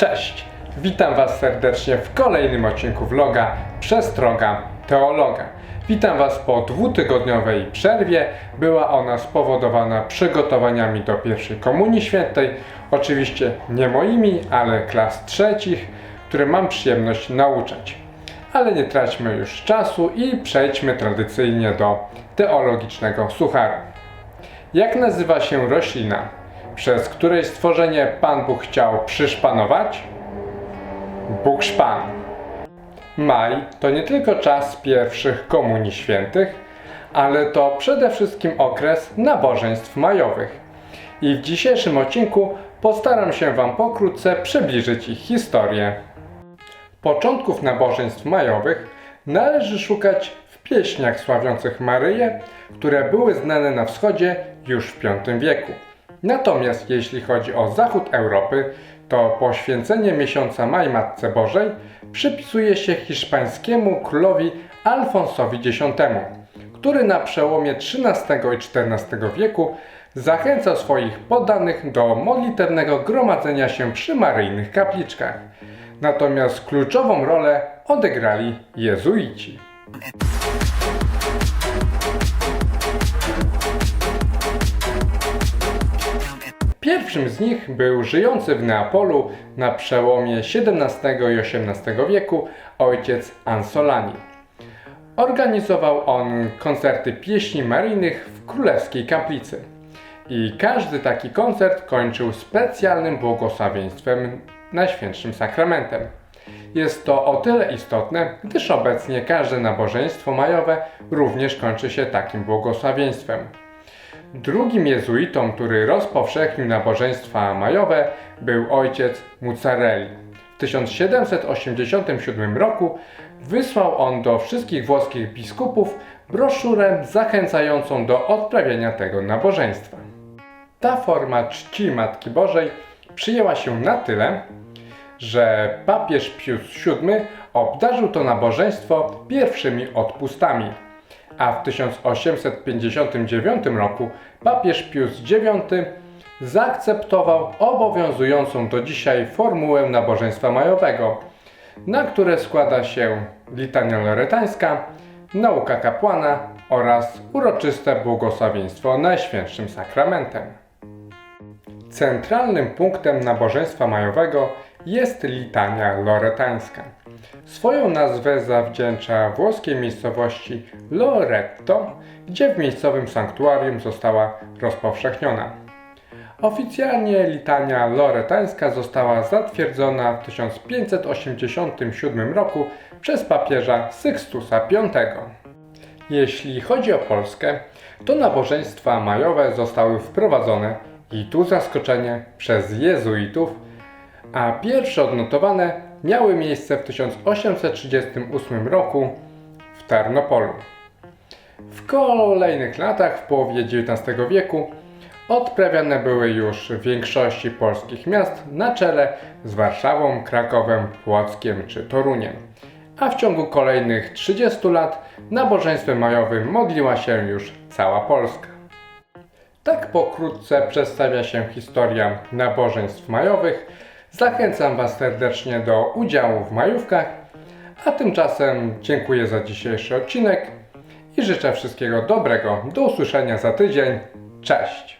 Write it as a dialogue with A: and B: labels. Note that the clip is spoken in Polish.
A: Cześć! Witam Was serdecznie w kolejnym odcinku vloga Przestroga Teologa. Witam Was po dwutygodniowej przerwie. Była ona spowodowana przygotowaniami do pierwszej Komunii Świętej. Oczywiście nie moimi, ale klas trzecich, które mam przyjemność nauczać. Ale nie traćmy już czasu i przejdźmy tradycyjnie do teologicznego sucharu. Jak nazywa się roślina, przez której stworzenie Pan Bóg chciał przyszpanować? Bóg szpan. Maj to nie tylko czas pierwszych komunii świętych, ale to przede wszystkim okres nabożeństw majowych. I w dzisiejszym odcinku postaram się Wam pokrótce przybliżyć ich historię. Początków nabożeństw majowych należy szukać w pieśniach sławiących Maryję, które były znane na wschodzie już w V wieku. Natomiast jeśli chodzi o zachód Europy, to poświęcenie miesiąca maj Matce Bożej przypisuje się hiszpańskiemu królowi Alfonsowi X, który na przełomie XIII i XIV wieku zachęcał swoich poddanych do modlitewnego gromadzenia się przy maryjnych kapliczkach. Natomiast kluczową rolę odegrali jezuici. Pierwszym z nich był żyjący w Neapolu na przełomie XVII i XVIII wieku ojciec Ansolani. Organizował on koncerty pieśni maryjnych w królewskiej kaplicy. I każdy taki koncert kończył specjalnym błogosławieństwem Najświętszym Sakramentem. Jest to o tyle istotne, gdyż obecnie każde nabożeństwo majowe również kończy się takim błogosławieństwem. Drugim jezuitą, który rozpowszechnił nabożeństwa majowe, był ojciec Muzzarelli. W 1787 roku wysłał on do wszystkich włoskich biskupów broszurę zachęcającą do odprawiania tego nabożeństwa. Ta forma czci Matki Bożej przyjęła się na tyle, że papież Pius VII obdarzył to nabożeństwo pierwszymi odpustami a w 1859 roku papież Pius IX zaakceptował obowiązującą do dzisiaj formułę nabożeństwa majowego, na które składa się litania loretańska, nauka kapłana oraz uroczyste błogosławieństwo Najświętszym Sakramentem. Centralnym punktem nabożeństwa majowego jest litania loretańska. Swoją nazwę zawdzięcza włoskiej miejscowości Loretto, gdzie w miejscowym sanktuarium została rozpowszechniona. Oficjalnie litania loretańska została zatwierdzona w 1587 roku przez papieża Sykstusa V. Jeśli chodzi o Polskę, to nabożeństwa majowe zostały wprowadzone i tu zaskoczenie przez jezuitów, a pierwsze odnotowane miały miejsce w 1838 roku w Tarnopolu. W kolejnych latach, w połowie XIX wieku, odprawiane były już w większości polskich miast na czele z Warszawą, Krakowem, Płockiem czy Toruniem. A w ciągu kolejnych 30 lat nabożeństwem majowym modliła się już cała Polska. Tak pokrótce przedstawia się historia nabożeństw majowych. Zachęcam Was serdecznie do udziału w majówkach, a tymczasem dziękuję za dzisiejszy odcinek i życzę wszystkiego dobrego. Do usłyszenia za tydzień. Cześć!